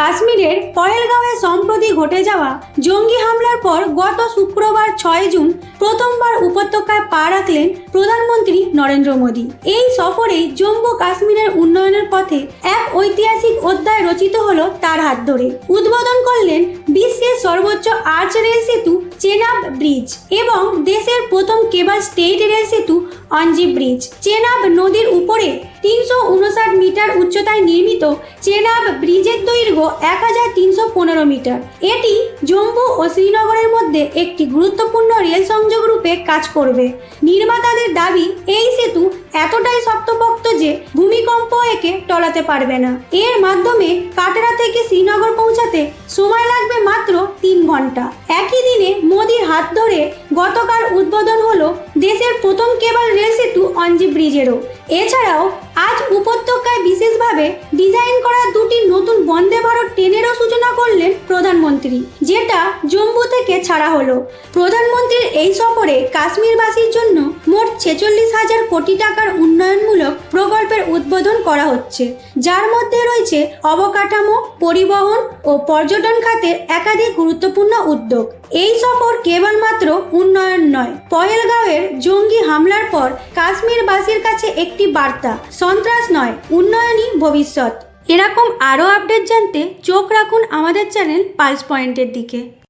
কাশ্মীরের পহেলগাঁওয়ে সম্প্রতি ঘটে যাওয়া জঙ্গি হামলার পর গত শুক্রবার ছয় জুন প্রথমবার উপত্যকায় পা রাখলেন প্রধানমন্ত্রী নরেন্দ্র মোদী। এই সফরেই জম্মু কাশ্মীরের উন্নয়নের পথে এক ঐতিহাসিক অধ্যায় রচিত হলো তার হাত ধরে। উদ্বোধন করলেন বিশ্বের সর্বোচ্চ আর্চ রেল সেতু চেনাব ব্রিজ এবং দেশের প্রথম কেবল স্টেট রেল সেতু অঞ্জি ব্রিজ। চেনাব নদীর উপরে তিনশো উনষাট মিটার উচ্চতায় নির্মিত চেনাব ব্রিজের দৈর্ঘ্য এক হাজার তিনশো পনেরো মিটার। এটি জম্মু ও শ্রীনগরের মধ্যে একটি গুরুত্বপূর্ণ রেল সংযোগ রূপে কাজ করবে। নির্মাতাদের দাবি, এই সেতু এতটাই শক্তপোক্ত যে টলাতে পারবে না। এর মাধ্যমে কাটরা থেকে শ্রীনগর পৌঁছাতে সময় লাগবে মাত্র তিন ঘণ্টা। একই দিনে মোদির হাত ধরে গতকাল উদ্বোধন হলো দেশের প্রথম কেবল রেল সেতু অঞ্জি ব্রিজেরও। এছাড়াও আজ উপত্যকায় বিশেষভাবে ডিজাইন করা দুটি নতুন বন্দে ভারত ট্রেনেরও সূচনা করলেন প্রধানমন্ত্রী, যেটা জম্মু থেকে ছাড়া হলো। প্রধানমন্ত্রীর এই সফরে কাশ্মীরবাসীর জন্য ছেচল্লিশ হাজার কোটি টাকার উন্নয়নমূলক প্রকল্পের উদ্বোধন করা হচ্ছে। যার মধ্যে রয়েছে অবকাঠামো, পরিবহন ও পর্যটন খাতের একাধিক গুরুত্বপূর্ণ উদ্যোগ। এই সফর কেবলমাত্র উন্নয়ন নয়, পহেলগাঁওয়ের জঙ্গি হামলার পর কাশ্মীরবাসীর কাছে একটি বার্তা, সন্ত্রাস নয়, উন্নয়নই ভবিষ্যৎ। এরকম আরও আপডেট জানতে চোখ রাখুন আমাদের চ্যানেল পালস পয়েন্টের দিকে।